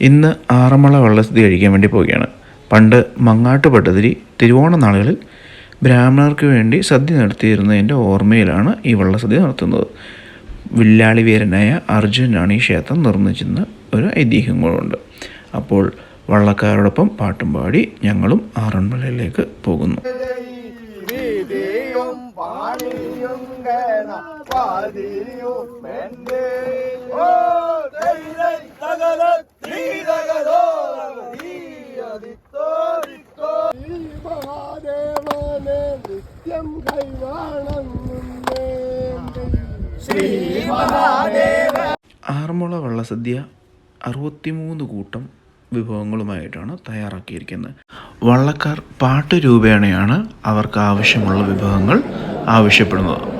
ഇന്ന് ആറന്മുള വള്ളസദ്യ കഴിക്കാൻ വേണ്ടി പോവുകയാണ്. പണ്ട് മങ്ങാട്ട് പട്ടതിരി തിരുവോണ നാളുകളിൽ ബ്രാഹ്മണർക്ക് വേണ്ടി സദ്യ നടത്തിയിരുന്നതിന്റെ ഓർമ്മയിലാണ് ഈ വള്ളസദ്യ നടത്തുന്നത്. വില്ലാളി വീരനായ അർജുനാണ് ഈ ക്ഷേത്രം നിർമ്മിച്ചെന്ന് ഒരു ഐതിഹ്യങ്ങളുണ്ട്. അപ്പോൾ വള്ളക്കാരോടൊപ്പം പാട്ടും പാടി ഞങ്ങളും ആറന്മുളയിലേക്ക് പോകുന്നു. മഹാദേവനെ നിത്യം കൈവാണങ്ങുന്നേ ശ്രീ മഹാദേവ ആറന്മുള വള്ളസദ്യ അറുപത്തിമൂന്ന് കൂട്ടം വിഭവങ്ങളുമായിട്ടാണ് തയ്യാറാക്കിയിരിക്കുന്നത്. വള്ളക്കാർ പാട്ട് രൂപേണയാണ് അവർക്ക് ആവശ്യമുള്ള വിഭവങ്ങൾ ആവശ്യപ്പെടുന്നത്.